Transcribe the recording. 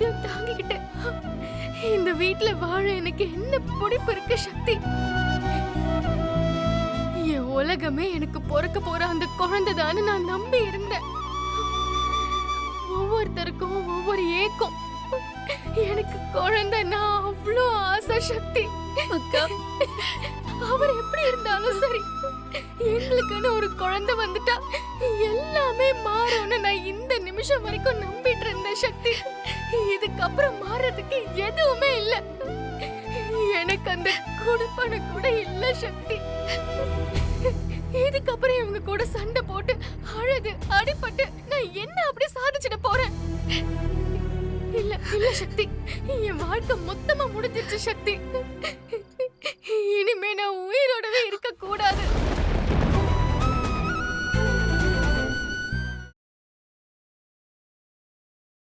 எல்லாத்தையும் தாங்கிக்கிட்டு இந்த வீட்ல வாழ எனக்கு என்ன பிடிப்பு இருக்கு சக்தி? என் உலகமே எனக்கு பிறக்க போற அந்த குழந்தைதான்னு நான் நம்பி இருந்தேன். ஒவ்வொருத்தருக்கும் ஒவ்வொரு ஏக்கம். எனக்கு குழந்தைன்னா அவ்வளோ ஆசை சக்தி. அக்கா. அவர் எப்படி இருந்தாலும் சரி எங்களுக்குன்னு ஒரு குழந்தை வந்துட்டா எல்லாமே மாறும்னு நான் இந்த நிமிஷம் வரைக்கும் நம்பிட்டு இருந்தேன் சக்தி. இதுக்கப்புறம் மாறதுக்கு எதுவுமே இல்ல. எனக்கு அந்த கொடுப்பன கூட இல்ல சக்தி. இதுக்கப்புறம் இவங்க கூட சண்டை போட்டு அழுது அடிபட்டு நான் என்ன அப்படி சாதிச்சிட போறேன்? இல்ல இல்ல சக்தி. என் வாழ்க்கை மொத்தமா முடிஞ்சிருச்சு சக்தி.